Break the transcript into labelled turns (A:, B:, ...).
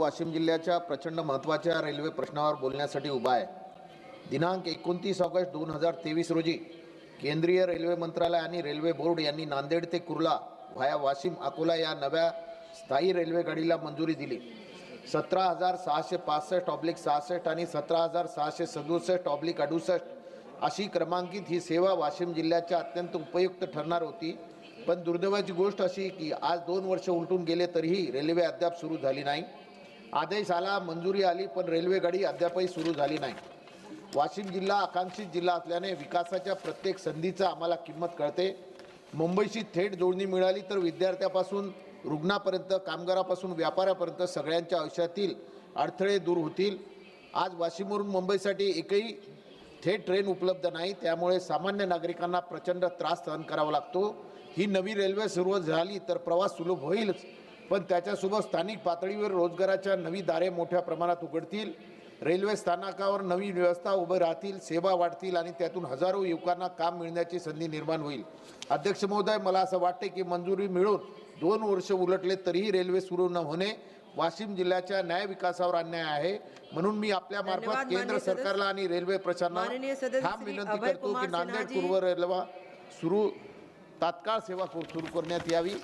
A: वाशिम जिल्ह्याच्या प्रचंड महत्त्वाच्या रेल्वे प्रश्नावर बोलण्यासाठी उभा आहे. दिनांक एकोणतीस ऑगस्ट दोन हजार तेवीस रोजी केंद्रीय रेल्वे मंत्रालय आणि रेल्वे बोर्ड यांनी नांदेड ते कुर्ला व्हाया वाशिम अकोला या नव्या स्थायी रेल्वे गाडीला मंजुरी दिली. सतरा हजार सहाशे पासष्ट ऑब्लिक सहासष्ट आणि सतरा हजार सहाशे सदुसष्ट ऑब्लिक अडुसष्ट अशी क्रमांकित ही सेवा वाशिम जिल्ह्याच्या अत्यंत उपयुक्त ठरणार होती. पण दुर्दैवाची गोष्ट अशी की आज दोन वर्ष उलटून गेले तरीही रेल्वे अद्याप सुरू झाली नाही. आदेश आला मंजुरी आली पण रेल्वे गाडी अद्यापही सुरू झाली नाही. वाशिम जिल्हा आकांक्षित जिल्हा असल्याने विकासाच्या प्रत्येक संधीचा आम्हाला किंमत कळते. मुंबईशी थेट जोडणी मिळाली तर विद्यार्थ्यापासून रुग्णापर्यंत कामगारापासून व्यापाऱ्यापर्यंत सगळ्यांच्या आयुष्यातील अडथळे दूर होतील. आज वाशिमवरून मुंबईसाठी एकही थेट ट्रेन उपलब्ध नाही त्यामुळे सामान्य नागरिकांना प्रचंड त्रास सहन करावा लागतो. ही नवी रेल्वे सुरू झाली तर प्रवास सुलभ होईलच पण त्याच्यासोबत स्थानिक पातळीवर रोजगाराच्या नवी दारे मोठ्या प्रमाणात उघडतील. रेल्वे स्थानकावर नवी व्यवस्था उभे राहतील सेवा वाढतील आणि त्यातून हजारो युवकांना काम मिळण्याची संधी निर्माण होईल. अध्यक्ष महोदय मला असं वाटते की मंजुरी मिळून दोन वर्ष उलटले तरीही रेल्वे सुरू न होणे वाशिम जिल्ह्याच्या न्याय विकासावर अन्याय आहे. म्हणून मी आपल्या मार्फत केंद्र सरकारला आणि रेल्वे प्रशासनाला ठाम विनंती करतो की नांदेड. पूर्व रेल्वे सुरू तात्काळ सेवा सुरू करण्यात यावी.